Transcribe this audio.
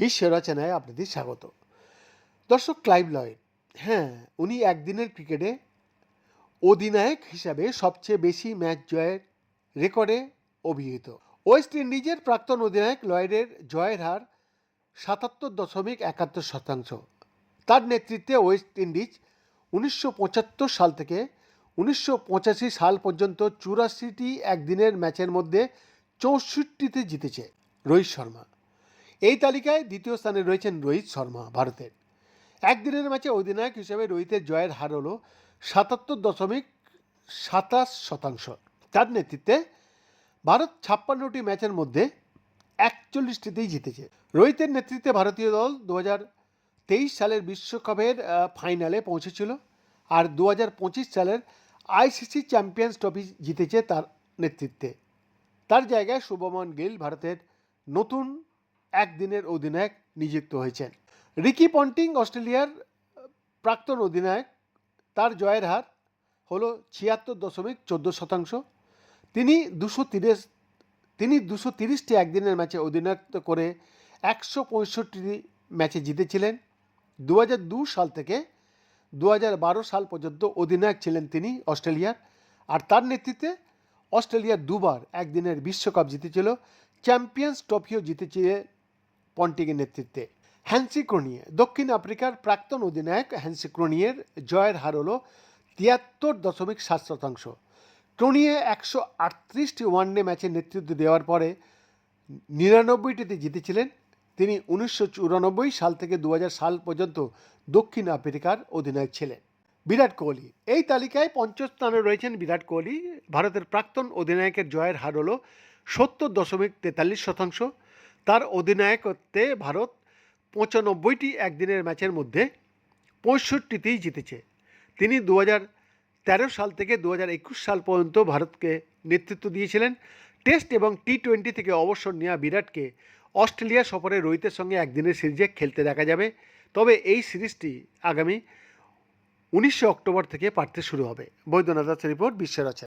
বিশ্ব রচনায় আপনাদের স্বাগত। দর্শক ক্লাইভ লয়েড হ্যাঁ উনি একদিনের ক্রিকেটে অধিনায়ক হিসাবে সবচেয়ে বেশি ম্যাচ জয়ের রেকর্ডে অভিহিত। ওয়েস্ট ইন্ডিজের প্রাক্তন অধিনায়ক লয়েডের জয়ের হার সাতাত্তর দশমিক একাত্তর শতাংশ। তার নেতৃত্বে ওয়েস্ট ইন্ডিজ উনিশশো পঁচাত্তর সাল থেকে উনিশশো পঁচাশি সাল পর্যন্ত চুরাশিটি একদিনের ম্যাচের মধ্যে চৌষট্টিতে জিতেছে রোহিত শর্মা। এই তালিকায় দ্বিতীয় স্থানে রয়েছেন রোহিত শর্মা ভারতের। একদিনের ম্যাচে অধিনায়ক হিসেবে রোহিতের জয়ের হার হল সাতাত্তর দশমিক সাতাশ শতাংশ। তার নেতৃত্বে ভারত ছাপ্পান্নটি ম্যাচের মধ্যে একচল্লিশটিতেই জিতেছে। রোহিতের নেতৃত্বে ভারতীয় দল দু তেইশ সালের বিশ্বকাপের ফাইনালে পৌঁছেছিল। আর দু সালের আইসিসি চ্যাম্পিয়ন্স ট্রফি জিতেছে তার নেতৃত্বে। তার জায়গায় শুভমন গিল ভারতের নতুন একদিনের অধিনায়ক নিযুক্ত হয়েছেন। রিকি পন্টিং অস্ট্রেলিয়ার প্রাক্তন অধিনায়ক, তার জয়ের হার হলো ছিয়াত্তর দশমিক চোদ্দ শতাংশ। তিনি দুশো তিরিশ, তিনি দুশো তিরিশটি একদিনের ম্যাচে অধিনায়ত্ব করে একশো পঁয়ষট্টি ম্যাচে জিতেছিলেন। দু সাল থেকে দু সাল পর্যন্ত অধিনায়ক ছিলেন তিনি অস্ট্রেলিয়ার। আর তার নেতৃত্বে অস্ট্রেলিয়ার দুবার একদিনের বিশ্বকাপ জিতেছিল, চ্যাম্পিয়ন্স ট্রফিও জিতেছিল পন্টিংয়ের নেতৃত্বে। হ্যান্সি ক্রোনিয়ে, দক্ষিণ আফ্রিকার প্রাক্তন অধিনায়ক হ্যান্সি ক্রোনিয়ের জয়ের হার হল তিয়াত্তর দশমিক সাত শতাংশ। ক্রোনিয়ে একশো আটত্রিশটি ওয়ানডে ম্যাচে নেতৃত্ব দেওয়ার পরে নিরানব্বইটিতে জিতেছিলেন তিনি উনিশশো চুরানব্বই সাল থেকে দু হাজার সাল পর্যন্ত দক্ষিণ আফ্রিকার অধিনায়ক ছিলেন। বিরাট কোহলি, এই তালিকায় পঞ্চম স্থানে রয়েছেন বিরাট কোহলি। ভারতের প্রাক্তন অধিনায়কের জয়ের হার হল সত্তর দশমিক তেতাল্লিশ শতাংশ। তার অধিনায়কত্বে ভারত পঁচানব্বইটি একদিনের ম্যাচের মধ্যে পঁয়ষট্টিতেই জিতেছে। তিনি দু তেরো সাল থেকে দু সাল পর্যন্ত ভারতকে নেতৃত্ব দিয়েছিলেন। টেস্ট এবং টি টোয়েন্টি থেকে অবসর নেওয়া বিরাটকে অস্ট্রেলিয়া সফরে রোহিতের সঙ্গে একদিনের সিরিজে খেলতে দেখা যাবে। তবে এই সিরিজটি আগামী উনিশে অক্টোবর থেকে পারতে শুরু হবে। বৈদ্যনাথ রিপোর্ট বিশ্বের আছে